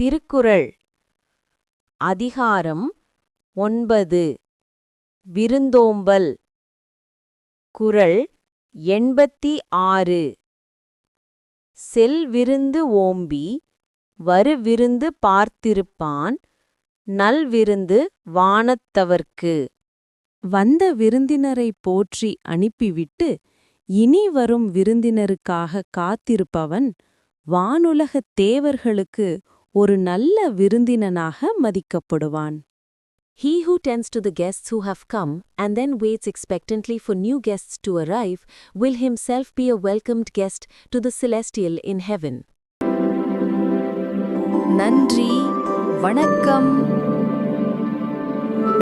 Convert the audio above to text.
திருக்குறள். அதிகாரம் ஒன்பது. விருந்தோம்பல். குறள் எண்பத்தி ஆறு. செல்விருந்து ஓம்பி வருவிருந்து பார்த்திருப்பான் நல்விருந்து வானத்தவர்க்கு. வந்த விருந்தினரைப் போற்றி அனுப்பிவிட்டு இனி வரும் விருந்தினருக்காக காத்திருப்பவன் வானுலகத் தேவர்களுக்கு ஒரு நல்ல விருந்தினனாக மதிக்கப்படுவான் He who tends to the guests who have come and then waits expectantly for new guests to arrive will himself be a welcomed guest to the celestial in heaven. நன்றி வணக்கம்